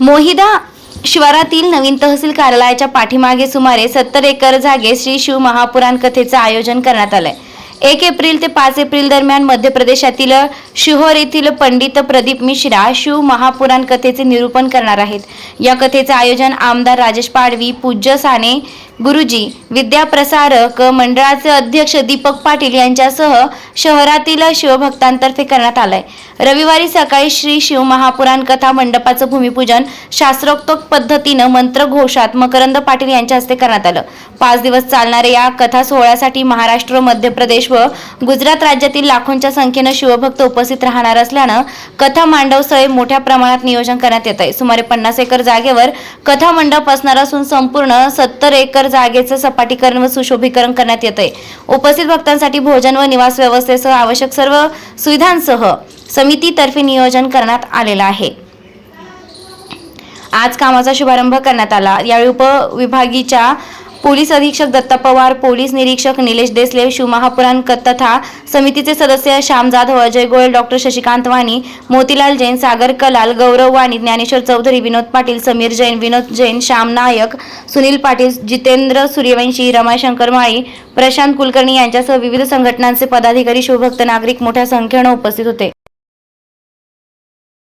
मोहिदा शिवारातील नवीन तहसील कार्यालयाच्या पाठीमागे सुमारे सत्तर एकर जागेत श्री शिव महापुराण कथेचं आयोजन करण्यात आलंय. एक एप्रिल ते पाच एप्रिल दरम्यान मध्य प्रदेशातील शिहोर येथील पंडित प्रदीप मिश्रा शिव महापुराण कथेचे निरूपण करणार आहेत. या कथेचे आयोजन आमदार राजेश पाडवी पूज्य साने गुरुजी विद्याप्रसारक मंडळाचे अध्यक्ष दीपक पाटील यांच्यासह शहरातील शिवभक्तांतर्फे करण्यात आलंय. रविवारी सकाळी श्री शिव महापुराण कथा मंडपाचं भूमिपूजन शास्त्रोक्त पद्धतीनं मंत्रघोषात मकरंद पाटील यांच्या हस्ते करण्यात आलं. पाच दिवस चालणाऱ्या या कथा सोहळ्यासाठी महाराष्ट्र मध्य प्रदेश व गुजरात राज्यातील लाखोंच्या संख्येनं शिवभक्त उपस्थित राहणार असल्यानं कथा मांडवस्थळे मोठ्या प्रमाणात नियोजन करण्यात येत आहे सुमारे पन्नास एकर जागेवर कथा मंडप असणार असून संपूर्ण सत्तर एकर एकर जागेचं सपाटीकरण व सुशोभीकरण करण्यात येत आहे उपस्थित भक्तांसाठी भोजन व निवास व्यवस्थेसह आवश्यक सर्व सुविधांसह समितीतर्फे नियोजन करण्यात आलेलं आहे. आज कामाचा शुभारंभ करण्यात आला. यावेळी उपविभागीच्या पोलीस अधीक्षक दत्ता पवार पोलीस निरीक्षक निलेश देसले शिवमहापुराण कथा समितीचे सदस्य श्याम जाधव अजय गोयल डॉक्टर शशिकांत वाणी मोतीलाल जैन सागर कलाल गौरव वाणी ज्ञानेश्वर चौधरी विनोद पाटील समीर जैन विनोद जैन श्याम नायक सुनील पाटील जितेंद्र सूर्यवंशी रमाशंकर माळी प्रशांत कुलकर्णी यांच्यासह विविध संघटनांचे पदाधिकारी शिवभक्त नागरिक मोठ्या संख्येनं उपस्थित होते.